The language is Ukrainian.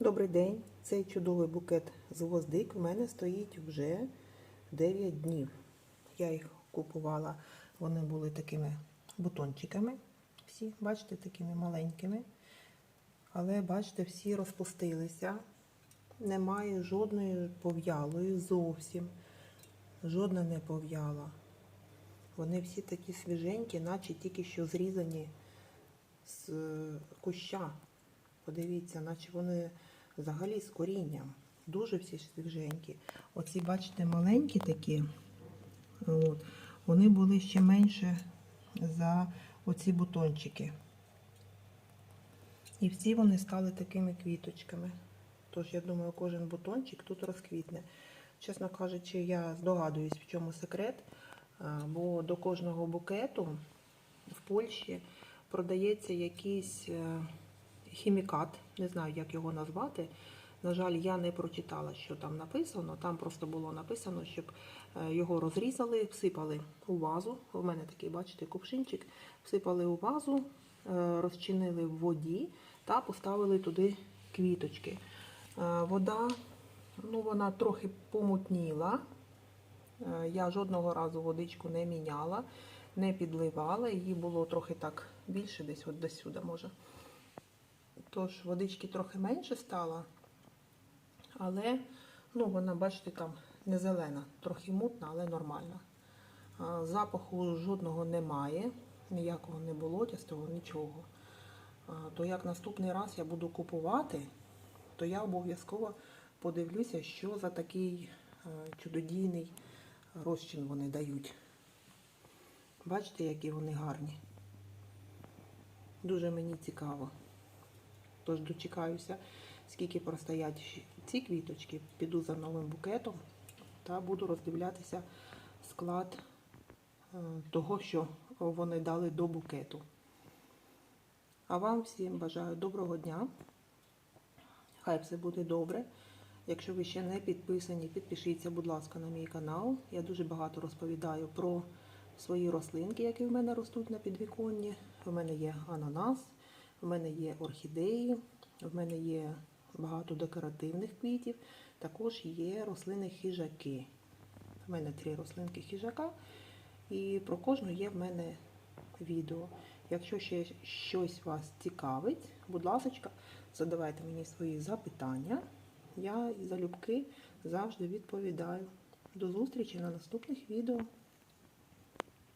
Добрий день! Цей чудовий букет з гвоздик в мене стоїть вже 9 днів. Я їх купувала, вони були такими бутончиками. Всі, бачите, такими маленькими. Але бачите, всі розпустилися. Немає жодної пов'ялої зовсім. Жодна не пов'яла. Вони всі такі свіженькі, наче тільки що зрізані з куща. Подивіться, наче вони взагалі з корінням. Дуже всі свіженькі. Оці, бачите, маленькі такі, от, вони були ще менше за оці бутончики. І всі вони стали такими квіточками. Тож, я думаю, кожен бутончик тут розквітне. Чесно кажучи, я здогадуюсь, в чому секрет, бо до кожного букету в Польщі продається якийсь е, хімікат, не знаю, як його назвати. На жаль, я не прочитала, що там написано. Там просто було написано, щоб е, його розрізали, всипали у вазу. У мене такий, бачите, кувшинчик, всипали у вазу, е, розчинили в воді та поставили туди квіточки. Е, Вода, ну вона трохи помутніла. Я жодного разу водичку не міняла, не підливала. Її було трохи так більше, десь от до сюди може. Тож водички трохи менше стало, але ну, вона, бачите, там не зелена, трохи мутна, але нормальна. Запаху жодного немає, ніякого не болотястого, нічого. То як наступний раз я буду купувати, то я обов'язково подивлюся, що за такий чудодійний розчин вони дають. Бачите, які вони гарні. Дуже мені цікаво. Тож дочекаюся, скільки простоять ці квіточки, піду за новим букетом та буду роздивлятися склад е, того, що вони дали до букету. А вам всім бажаю доброго дня. Хай все буде добре. Якщо ви ще не підписані, підпишіться, будь ласка, на мій канал. Я дуже багато розповідаю про свої рослинки, які в мене ростуть на підвіконні. У мене є ананас, в мене є орхідеї, в мене є багато декоративних квітів, також є рослини хижаки. У мене три рослинки хижака, і про кожну є в мене відео. Якщо ще щось вас цікавить, будь ласка, задавайте мені свої запитання. Я залюбки завжди відповідаю. До зустрічі на наступних відео.